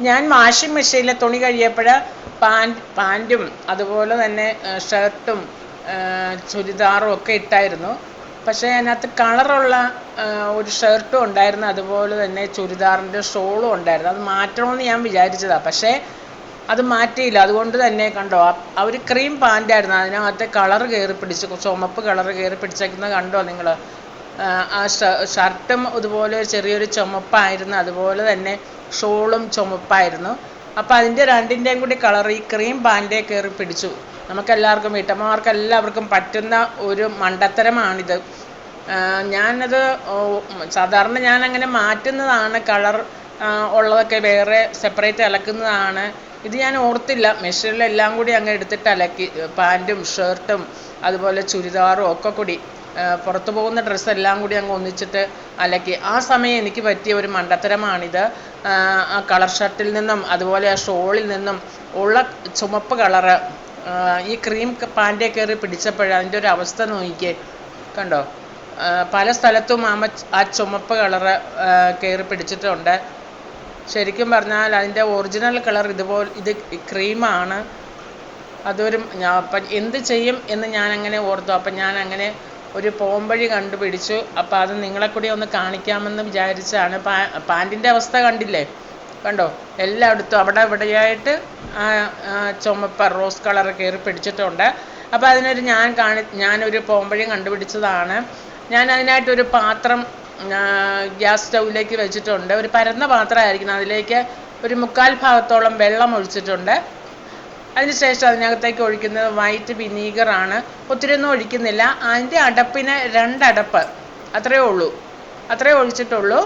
ഞാൻ വാഷിംഗ് മെഷീനിൽ തുണി കഴിയപ്പോൾ പാന്റ് പാന്റും അതുപോലെ തന്നെ ഷർട്ടും ചുരിദാറും ഒക്കെ ഇട്ടായിരുന്നു. പക്ഷേ അതിനകത്ത് കളറുള്ള ഒരു ഷർട്ടും ഉണ്ടായിരുന്നു. അതുപോലെ തന്നെ ചുരിദാറിന്റെ ഷോളും ഉണ്ടായിരുന്നു. അത് മാറ്റണമെന്ന് ഞാൻ വിചാരിച്ചതാണ് പക്ഷേ അത് മാറ്റിയില്ല. അതുകൊണ്ട് തന്നെ കണ്ടോ ആ ഒരു ക്രീം പാന്റായിരുന്നു. അതിനകത്ത് കളർ കയറി പിടിച്ച് ചുമപ്പ് കളർ കയറി പിടിച്ചേക്കുന്നത് കണ്ടോ നിങ്ങൾ ആ ഷർട്ടും അതുപോലെ ചെറിയൊരു ചുമപ്പായിരുന്നു. അതുപോലെ തന്നെ ഷോളും ചുമപ്പായിരുന്നു. അപ്പോൾ അതിന്റെ രണ്ടിന്റെയും കൂടി കളർ ഈ ക്രീം പാന്റേ കയറി പിടിച്ചു. നമുക്കെല്ലാവർക്കും വീട്ടമ്മമാർക്ക് എല്ലാവർക്കും പറ്റുന്ന ഒരു മണ്ടത്തരമാണിത്. ഞാനത് സാധാരണ ഞാൻ അങ്ങനെ മാറ്റുന്നതാണ് കളർ ഉള്ളതൊക്കെ വേറെ സെപ്പറേറ്റ് അലക്കുന്നതാണ്. ഇത് ഞാൻ ഓർത്തില്ല. മെഷീനിലെല്ലാം കൂടി അങ്ങ് എടുത്തിട്ട് അലക്കി പാന്റും ഷർട്ടും അതുപോലെ ചുരിദാറും ഒക്കെ കൂടി. പുറത്തു പോകുന്ന ഡ്രസ്സ് എല്ലാം കൂടി അങ്ങ് ഒന്നിച്ചിട്ട് അലക്കി. ആ സമയം എനിക്ക് പറ്റിയ ഒരു മണ്ടത്തരമാണിത്. ആ കളർ ഷർട്ടിൽ നിന്നും അതുപോലെ ആ ഷോളിൽ നിന്നും ഉള്ള ചുമപ്പ് കളറ് ഈ ക്രീം പാന്റേ കയറി പിടിച്ചപ്പോഴ അതിന്റെ ഒരു അവസ്ഥ നോക്കിക്കേ കണ്ടോ? പല സ്ഥലത്തും ആമ ആ ചുമപ്പ് കളറ് കയറി പിടിച്ചിട്ടുണ്ട്. ശരിക്കും പറഞ്ഞാൽ അതിന്റെ ഒറിജിനൽ കളർ ഇതുപോലെ ഇത് ക്രീമാണ് അതൊരു അപ്പം എന്ത് ചെയ്യും എന്ന് ഞാൻ അങ്ങനെ ഓർത്തു. അപ്പം ഞാൻ അങ്ങനെ ഒരു പോംവഴി കണ്ടുപിടിച്ചു. അപ്പോൾ അത് നിങ്ങളെ കൂടി ഒന്ന് കാണിക്കാമെന്ന് വിചാരിച്ചാണ്. പാ പാന്റിന്റെ അവസ്ഥ കണ്ടില്ലേ? കണ്ടോ? എല്ലായിടത്തും അവിടെ ഇവിടെയായിട്ട് ചുമപ്പ റോസ് കളർ കയറി പിടിച്ചിട്ടുണ്ട്. അപ്പോൾ അതിനൊരു ഞാൻ കാണി ഞാനൊരു പോംവഴി കണ്ടുപിടിച്ചതാണ്. ഞാൻ അതിനായിട്ടൊരു പാത്രം ഗ്യാസ് സ്റ്റൗവിലേക്ക് വെച്ചിട്ടുണ്ട്. ഒരു പരന്ന പാത്രമായിരിക്കണം. അതിലേക്ക് ഒരു മുക്കാൽ ഭാഗത്തോളം വെള്ളം ഒഴിച്ചിട്ടുണ്ട്. അതിനുശേഷം അതിനകത്തേക്ക് ഒഴിക്കുന്നത് വൈറ്റ് വിനീഗറാണ്. ഒത്തിരി ഒന്നും ഒഴിക്കുന്നില്ല. അതിന്റെ അടപ്പിന് രണ്ടടപ്പ്. അത്രയേ ഉള്ളൂ. അത്രയേ ഒഴിച്ചിട്ടുള്ളൂ.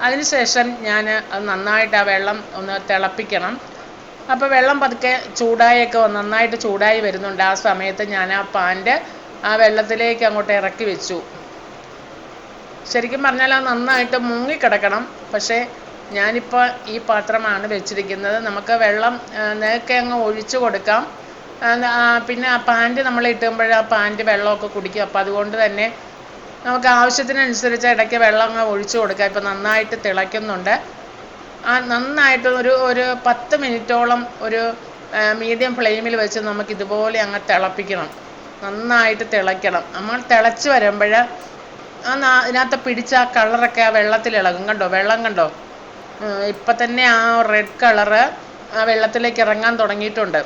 അതിനുശേഷം ഞാൻ അത് നന്നായിട്ട് ആ വെള്ളം ഒന്ന് തിളപ്പിക്കണം. അപ്പോൾ വെള്ളം പതുക്കെ ചൂടായൊക്കെ നന്നായിട്ട് ചൂടായി വരുന്നുണ്ട്. ആ സമയത്ത് ഞാൻ ആ പാന്റെ ആ വെള്ളത്തിലേക്ക് അങ്ങോട്ട് ഇറക്കി വെച്ചു. ശരിക്കും പറഞ്ഞാൽ അത് നന്നായിട്ട് മുങ്ങിക്കിടക്കണം. പക്ഷേ ഞാനിപ്പോൾ ഈ പാത്രമാണ് വെച്ചിരിക്കുന്നത്. നമുക്ക് വെള്ളം നേരത്തെ അങ്ങ് ഒഴിച്ചു കൊടുക്കാം. പിന്നെ ആ പാന്റ് നമ്മൾ ഇട്ടുമ്പോൾ ആ പാന്റ് വെള്ളമൊക്കെ കുടിക്കും അപ്പോൾ അതുകൊണ്ട് തന്നെ നമുക്ക് ആവശ്യത്തിനനുസരിച്ച് ഇടയ്ക്ക് വെള്ളം അങ്ങ് ഒഴിച്ചു കൊടുക്കാം. ഇപ്പോൾ നന്നായിട്ട് തിളയ്ക്കുന്നുണ്ട്. ആ നന്നായിട്ട് ഒരു ഒരു പത്ത് മിനിറ്റോളം ഒരു മീഡിയം ഫ്ലെയിമിൽ വെച്ച് നമുക്ക് ഇതുപോലെ അങ്ങ് തിളപ്പിക്കണം. നന്നായിട്ട് തിളയ്ക്കണം. നമ്മൾ തിളച്ച് വരുമ്പോൾ ആ അതിനകത്ത് പിടിച്ച ആ കളറൊക്കെ ആ വെള്ളത്തിൽ ഇളകും. കണ്ടോ? വെള്ളം കണ്ടോ? ഇപ്പം തന്നെ ആ റെഡ് കളറ് ആ വെള്ളത്തിലേക്ക് ഇറങ്ങാൻ തുടങ്ങിയിട്ടുണ്ട്.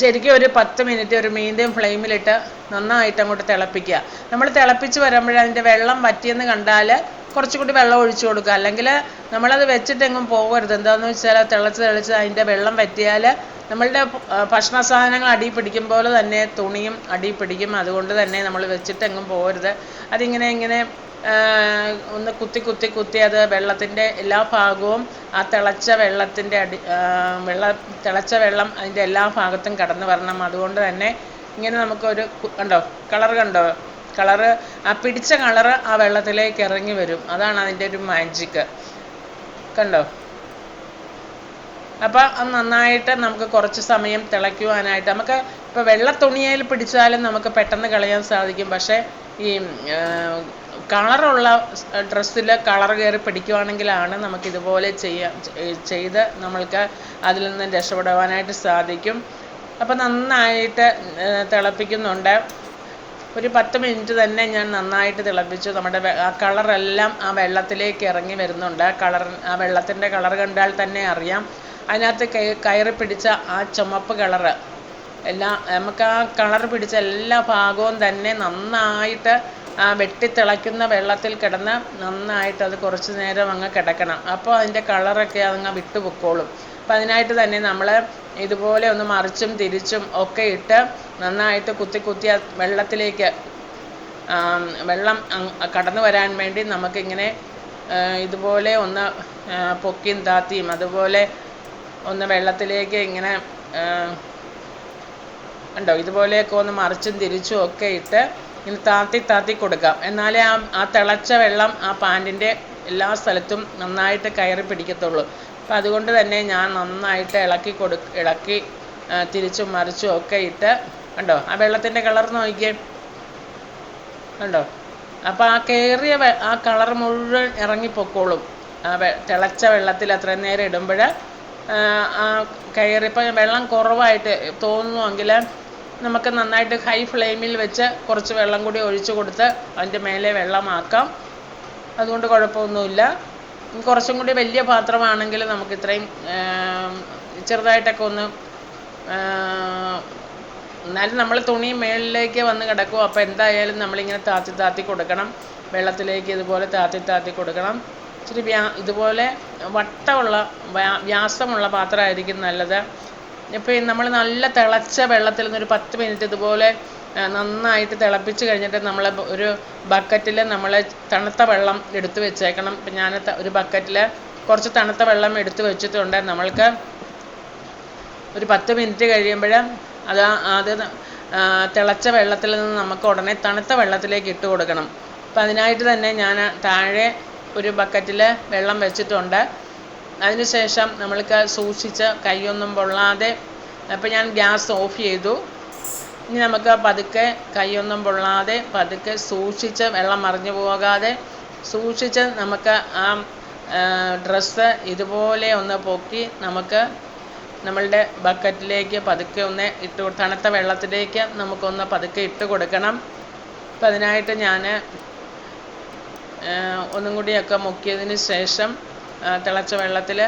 ശരിക്കും ഒരു പത്ത് മിനിറ്റ് ഒരു മീഡിയം ഫ്ലെയിമിലിട്ട് നന്നായിട്ട് അങ്ങോട്ട് തിളപ്പിക്കുക. നമ്മൾ തിളപ്പിച്ച് വരുമ്പോൾ അതിന്റെ വെള്ളം വറ്റിയെന്ന് കണ്ടാൽ കുറച്ചുകൂടി വെള്ളം ഒഴിച്ചു കൊടുക്കുക. അല്ലെങ്കിൽ നമ്മളത് വെച്ചിട്ടെങ്ങും പോകരുത്. എന്താണെന്ന് വെച്ചാൽ തിളച്ച് തിളച്ച് അതിന്റെ വെള്ളം വറ്റിയാൽ നമ്മളുടെ ഭക്ഷണ സാധനങ്ങൾ അടി പിടിക്കും പോലെ തന്നെ തുണിയും അടി പിടിക്കും. അതുകൊണ്ട് തന്നെ നമ്മൾ വെച്ചിട്ടെങ്ങും പോകരുത്. അതിങ്ങനെ ഇങ്ങനെ ഒന്ന് കുത്തി കുത്തി കുത്തി അത് വെള്ളത്തിന്റെ എല്ലാ ഭാഗവും ആ തിളച്ച വെള്ളത്തിന്റെ അടി വെള്ള തിളച്ച വെള്ളം അതിന്റെ എല്ലാ ഭാഗത്തും കടന്നു വരണം. അതുകൊണ്ട് തന്നെ ഇങ്ങനെ നമുക്കൊരു കണ്ടോ? കളർ കണ്ടോ? കളറ് ആ പിടിച്ച കളറ് ആ വെള്ളത്തിലേക്ക് ഇറങ്ങി വരും. അതാണ് അതിന്റെ ഒരു മാജിക്ക് കണ്ടോ? അപ്പോൾ അത് നന്നായിട്ട് നമുക്ക് കുറച്ച് സമയം തിളയ്ക്കുവാനായിട്ട് നമുക്ക് ഇപ്പോൾ വെള്ള തുണിയിൽ പിടിച്ചാലും നമുക്ക് പെട്ടെന്ന് കളയാൻ സാധിക്കും. പക്ഷേ ഈ കളറുള്ള ഡ്രസ്സിൽ കളർ കയറി പിടിക്കുവാണെങ്കിലാണ് നമുക്ക് ഇതുപോലെ ചെയ്യാൻ ചെയ്ത് നമ്മൾക്ക് അതിൽ നിന്ന് രക്ഷപ്പെടുവാനായിട്ട് സാധിക്കും. അപ്പോൾ നന്നായിട്ട് തിളപ്പിക്കുന്നുണ്ട്. ഒരു പത്ത് മിനിറ്റ് തന്നെ ഞാൻ നന്നായിട്ട് തിളപ്പിച്ചു. നമ്മുടെ ആ കളറെല്ലാം ആ വെള്ളത്തിലേക്ക് ഇറങ്ങി വരുന്നുണ്ട്. കളർ ആ വെള്ളത്തിന്റെ കളർ കണ്ടാൽ തന്നെ അറിയാം. അതിനകത്ത് കയറി പിടിച്ച ആ ചുമപ്പ് കളറ്. എല്ലാ നമുക്ക് ആ കളർ പിടിച്ച എല്ലാ ഭാഗവും തന്നെ നന്നായിട്ട് ആ വെട്ടിത്തിളയ്ക്കുന്ന വെള്ളത്തിൽ കിടന്ന് നന്നായിട്ട് അത് കുറച്ച് നേരം അങ്ങ് കിടക്കണം. അപ്പോൾ അതിന്റെ കളറൊക്കെ അതങ്ങ് വിട്ടുപൊക്കോളും. പൊക്കോളും അപ്പോൾ അതിനായിട്ട് തന്നെ നമ്മൾ ഇതുപോലെ ഒന്ന് മറിച്ചും തിരിച്ചും ഒക്കെ ഇട്ട് നന്നായിട്ട് കുത്തി കുത്തി വെള്ളത്തിലേക്ക് വെള്ളം കടന്നു വരാൻ വേണ്ടി നമുക്കിങ്ങനെ ഇതുപോലെ ഒന്ന് പൊക്കിയും താത്തിയും അതുപോലെ ഒന്ന് വെള്ളത്തിലേക്ക് ഇങ്ങനെ ഉണ്ടോ ഇതുപോലെയൊക്കെ ഒന്ന് മറിച്ചും തിരിച്ചും ഒക്കെ ഇട്ട് ഇങ്ങനെ താത്തി താത്തി കൊടുക്കാം. എന്നാലേ ആ ആ തിളച്ച വെള്ളം ആ പാന്റിന്റെ എല്ലാ സ്ഥലത്തും നന്നായിട്ട് കയറി പിടിക്കത്തുള്ളൂ. അപ്പം അതുകൊണ്ട് തന്നെ ഞാൻ നന്നായിട്ട് ഇളക്കി കൊടു ഇളക്കി തിരിച്ചും മറിച്ചും ഒക്കെ ഇട്ട് കണ്ടോ? ആ വെള്ളത്തിന്റെ കളർ നോക്കിയേ. കണ്ടോ? അപ്പോൾ ആ കയറിയ ആ കളർ മുഴുവൻ ഇറങ്ങിപ്പോക്കോളും. ആ വെ തിളച്ച വെള്ളത്തിൽ അത്രയും നേരം ഇടുമ്പോൾ ആ കയറിപ്പോൾ വെള്ളം കുറവായിട്ട് തോന്നുമെങ്കിൽ നമുക്ക് നന്നായിട്ട് ഹൈ ഫ്ലെയിമിൽ വെച്ച് കുറച്ച് വെള്ളം കൂടി ഒഴിച്ച് കൊടുത്ത് അതിന്റെ മേലെ വെള്ളമാക്കാം. അതുകൊണ്ട് കുഴപ്പമൊന്നുമില്ല. കുറച്ചും കൂടി വലിയ പാത്രമാണെങ്കിൽ നമുക്ക് ഇത്രയും ചെറുതായിട്ടൊക്കെ ഒന്ന് എന്നാലും നമ്മൾ തുണി മേളിലേക്ക് വന്ന് കിടക്കും അപ്പോൾ എന്തായാലും നമ്മളിങ്ങനെ താത്തി താത്തി കൊടുക്കണം. വെള്ളത്തിലേക്ക് ഇതുപോലെ താത്തി താത്തി കൊടുക്കണം. ഇച്ചിരി ഇതുപോലെ വട്ടമുള്ള വ്യാസമുള്ള പാത്രമായിരിക്കും നല്ലത്. ഇപ്പോൾ നമ്മൾ നല്ല തിളച്ച വെള്ളത്തിൽ നിന്ന് ഒരു പത്ത് മിനിറ്റ് ഇതുപോലെ നന്നായിട്ട് തിളപ്പിച്ച് കഴിഞ്ഞിട്ട് നമ്മൾ ഒരു ബക്കറ്റിൽ നമ്മൾ തണുത്ത വെള്ളം എടുത്തു വെച്ചേക്കണം. ഇപ്പം ഞാൻ ഒരു ബക്കറ്റിൽ കുറച്ച് തണുത്ത വെള്ളം എടുത്തു വെച്ചിട്ടുണ്ട്. നമ്മൾക്ക് ഒരു പത്ത് മിനിറ്റ് കഴിയുമ്പോൾ അത് അത് തിളച്ച വെള്ളത്തിൽ നിന്ന് നമുക്ക് ഉടനെ തണുത്ത വെള്ളത്തിലേക്ക് ഇട്ട് കൊടുക്കണം. അപ്പം അതിനായിട്ട് തന്നെ ഞാൻ താഴെ ഒരു ബക്കറ്റിൽ വെള്ളം വെച്ചിട്ടുണ്ട്. അതിനുശേഷം നമ്മൾക്ക് സൂക്ഷിച്ച് കൈയൊന്നും പൊള്ളാതെ അപ്പോൾ ഞാൻ ഗ്യാസ് ഓഫ് ചെയ്തു. ഇനി നമുക്ക് പതുക്കെ കൈയൊന്നും പൊള്ളാതെ പതുക്കെ സൂക്ഷിച്ച് വെള്ളം മറിഞ്ഞു പോകാതെ സൂക്ഷിച്ച് നമുക്ക് ആ ഡ്രസ്സ് ഇതുപോലെ ഒന്ന് പൊക്കി നമുക്ക് നമ്മളുടെ ബക്കറ്റിലേക്ക് പതുക്കെ ഒന്ന് ഇട്ട് തണുത്ത വെള്ളത്തിലേക്ക് നമുക്കൊന്ന് പതുക്കെ ഇട്ട് കൊടുക്കണം. അപ്പം അതിനായിട്ട് ഞാൻ ഒന്നും കൂടിയൊക്കെ മുക്കിയതിന് ശേഷം തിളച്ച വെള്ളത്തിൽ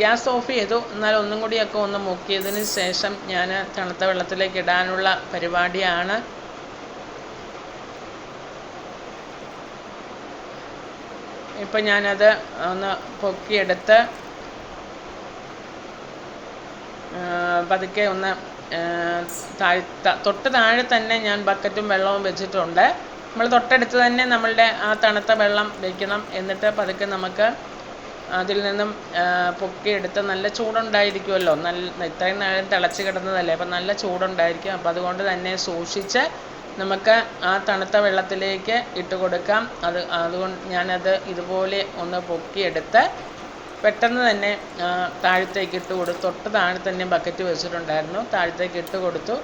ഗ്യാസ് ഓഫ് ചെയ്തു. എന്നാൽ ഒന്നും കൂടിയൊക്കെ ഒന്ന് മുക്കിയതിന് ശേഷം ഞാൻ തണുത്ത വെള്ളത്തിലേക്ക് ഇടാനുള്ള പരിപാടിയാണ്. ഇപ്പം ഞാനത് ഒന്ന് പൊക്കിയെടുത്ത് പതുക്കെ ഒന്ന് തൊട്ട് താഴെ തന്നെ ഞാൻ ബക്കറ്റും വെള്ളവും വെച്ചിട്ടുണ്ട്. നമ്മൾ തൊട്ടടുത്ത് തന്നെ നമ്മളുടെ ആ തണുത്ത വെള്ളം വെക്കണം. എന്നിട്ട് പതുക്കെ നമുക്ക് അതിൽ നിന്നും പൊക്കിയെടുത്ത് നല്ല ചൂടുണ്ടായിരിക്കുമല്ലോ. നല്ല ഇത്രയും നേരം തിളച്ച് കിടന്നതല്ലേ? അപ്പം നല്ല ചൂടുണ്ടായിരിക്കും. അപ്പം അതുകൊണ്ട് തന്നെ സൂക്ഷിച്ച് നമുക്ക് ആ തണുത്ത വെള്ളത്തിലേക്ക് ഇട്ട് കൊടുക്കാം. അത് അതുകൊണ്ട് ഞാനത് ഇതുപോലെ ഒന്ന് പൊക്കിയെടുത്ത് പെട്ടെന്ന് തന്നെ താഴത്തേക്ക് ഇട്ട് കൊടുത്തു തൊട്ട് താഴെ തന്നെ ബക്കറ്റ് വെച്ചിട്ടുണ്ടായിരുന്നു. താഴത്തേക്ക് ഇട്ട് കൊടുത്തു.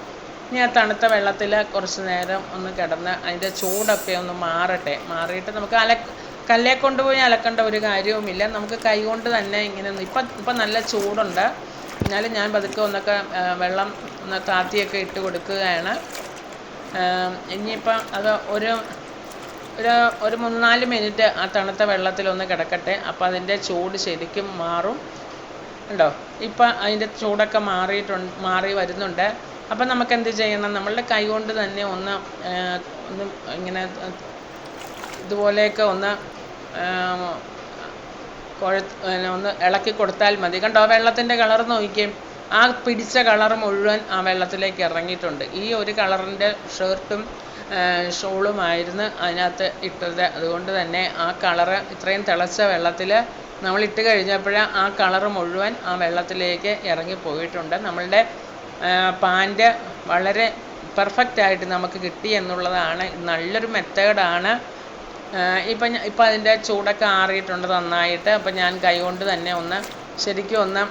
ഇനി ആ തണുത്ത വെള്ളത്തിൽ കുറച്ച് നേരം ഒന്ന് കിടന്ന് അതിന്റെ ചൂടൊക്കെ ഒന്ന് മാറട്ടെ. മാറിയിട്ട് നമുക്ക് അല കല്ലേ കൊണ്ടുപോയി അലക്കേണ്ട ഒരു കാര്യവുമില്ല. നമുക്ക് കൈ കൊണ്ട് തന്നെ ഇങ്ങനെ ഇപ്പം ഇപ്പം നല്ല ചൂടുണ്ട്. എന്നാലും ഞാൻ പതുക്കെ ഒന്നൊക്കെ വെള്ളം ഒന്ന് താത്തിയൊക്കെ ഇട്ട് കൊടുക്കുകയാണ്. ഇനിയിപ്പം അത് ഒരു ഒരു ഒരു മൂന്ന് നാല് മിനിറ്റ് ആ തണുത്ത വെള്ളത്തിലൊന്ന് കിടക്കട്ടെ. അപ്പോൾ അതിന്റെ ചൂട് ശരിക്കും മാറും. ഉണ്ടോ ഇപ്പം അതിന്റെ ചൂടൊക്കെ മാറിയിട്ടുണ്ട് മാറി വരുന്നുണ്ട്. അപ്പം നമുക്ക് എന്ത് ചെയ്യണം? നമ്മളുടെ കൈ കൊണ്ട് തന്നെ ഒന്ന് ഒന്ന് ഇങ്ങനെ ഇതുപോലെയൊക്കെ ഒന്ന് കുഴ ഒന്ന് ഇളക്കി കൊടുത്താൽ മതി. കണ്ടോ വെള്ളത്തിന്റെ കളർ നോക്കിയേ ആ പിടിച്ച കളർ മുഴുവൻ ആ വെള്ളത്തിലേക്ക് ഇറങ്ങിയിട്ടുണ്ട്. ഈ ഒരു കളറിന്റെ ഷർട്ടും ഷോളുമായിരുന്നു അതിനകത്ത് ഇട്ടത്. അതുകൊണ്ട് തന്നെ ആ കളറ് ഇത്രയും തിളച്ച വെള്ളത്തിൽ നമ്മൾ ഇട്ട് കഴിഞ്ഞപ്പോൾ ആ കളറ് മുഴുവൻ ആ വെള്ളത്തിലേക്ക് ഇറങ്ങി പോയിട്ടുണ്ട് നമ്മളുടെ പാന്റ് വളരെ പെർഫെക്റ്റ് ആയിട്ട് നമുക്ക് കിട്ടി എന്നുള്ളതാണ്. നല്ലൊരു മെത്തേഡാണ് ഇപ്പം ഇപ്പം അതിന്റെ ചൂടൊക്കെ ആറിയിട്ടുണ്ട് നന്നായിട്ട്. അപ്പം ഞാൻ കൈ കൊണ്ട് തന്നെ ഒന്ന് ശരിക്കും ഒന്ന്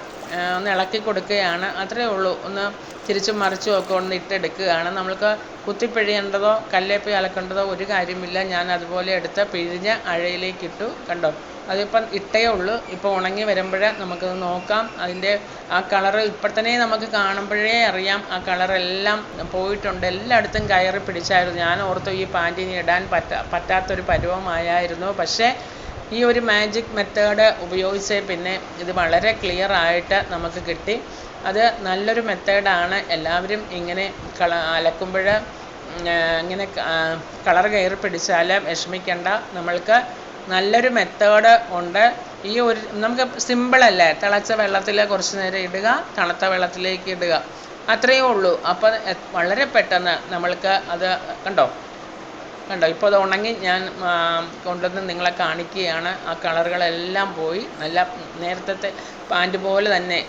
ഒന്ന് ഇളക്കി കൊടുക്കുകയാണ്. അത്രയേ ഉള്ളൂ. ഒന്ന് തിരിച്ചും മറിച്ചും ഒക്കെ ഒന്ന് ഇട്ടെടുക്കുകയാണ്. നമ്മൾക്ക് കുത്തിപ്പിഴിയേണ്ടതോ കല്ലേപ്പി അലക്കേണ്ടതോ ഒരു കാര്യമില്ല. ഞാൻ അതുപോലെ എടുത്ത് പിഴിഞ്ഞ് അഴയിലേക്ക് ഇട്ടു. കണ്ടോ? അതിപ്പം ഇട്ടേ ഉള്ളൂ. ഇപ്പോൾ ഉണങ്ങി വരുമ്പോഴേ നമുക്കത് നോക്കാം. അതിന്റെ ആ കളർ കളറ് തന്നെ നമുക്ക് കാണുമ്പോഴേ അറിയാം. ആ കളറെല്ലാം പോയിട്ടുണ്ട്. എല്ലായിടത്തും കയറി പിടിച്ചായിരുന്നു. ഞാൻ ഓർത്തു ഈ പാന്റിന് ഇടാൻ പറ്റ പറ്റാത്തൊരു പരുവമായിരുന്നു പക്ഷേ ഈ ഒരു മാജിക് മെത്തേഡ് ഉപയോഗിച്ച് പിന്നെ ഇത് വളരെ ക്ലിയർ ആയിട്ട് നമുക്ക് കിട്ടി. അത് നല്ലൊരു മെത്തേഡാണ് എല്ലാവരും ഇങ്ങനെ കള അലക്കുമ്പോൾ ഇങ്ങനെ കളർ കയറി പിടിച്ചാൽ വിഷമിക്കേണ്ട. നമ്മൾക്ക് നല്ലൊരു മെത്തേഡ് ഉണ്ട്. ഈ ഒരു നമുക്ക് സിമ്പിളല്ലേ തിളച്ച വെള്ളത്തിൽ കുറച്ച് നേരം ഇടുക തണുത്ത വെള്ളത്തിലേക്ക് ഇടുക. അത്രയേ ഉള്ളൂ. അപ്പോൾ വളരെ പെട്ടെന്ന് നമ്മൾക്ക് അത് കണ്ടോ? കണ്ടോ? ഇപ്പോൾ അത് ഉണങ്ങി ഞാൻ കൊണ്ടുവന്ന് നിങ്ങളെ കാണിക്കുകയാണ്. ആ കളറുകളെല്ലാം പോയി. നല്ല നേരത്തെ പാന്റ് പോലെ തന്നെ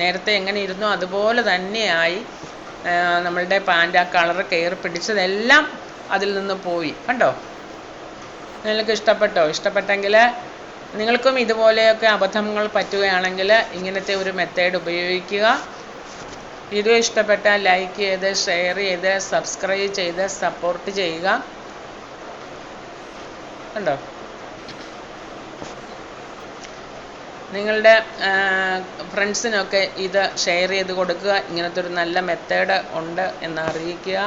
നേരത്തെ എങ്ങനെ ഇരുന്നോ അതുപോലെ തന്നെയായി നമ്മളുടെ പാന്റ് ആ കളറ് കയറി പിടിച്ചതെല്ലാം അതിൽ നിന്ന് പോയി. കണ്ടോ? നിങ്ങൾക്ക് ഇഷ്ടപ്പെട്ടോ? ഇഷ്ടപ്പെട്ടെങ്കിൽ നിങ്ങൾക്കും ഇതുപോലെയൊക്കെ അബദ്ധങ്ങൾ പറ്റുകയാണെങ്കിൽ ഇങ്ങനത്തെ ഒരു മെത്തേഡ് ഉപയോഗിക്കുക. വീഡിയോ ഇഷ്ടപ്പെട്ടാൽ ലൈക്ക് ചെയ്ത് ഷെയർ ചെയ്ത് സബ്സ്ക്രൈബ് ചെയ്ത് സപ്പോർട്ട് ചെയ്യുക. കണ്ടോ? നിങ്ങളുടെ ഫ്രണ്ട്സിനൊക്കെ ഇത് ഷെയർ ചെയ്ത് കൊടുക്കുക. ഇങ്ങനത്തെ ഒരു നല്ല മെത്തേഡ് ഉണ്ട് എന്ന് അറിയിക്കുക.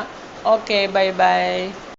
Okay bye bye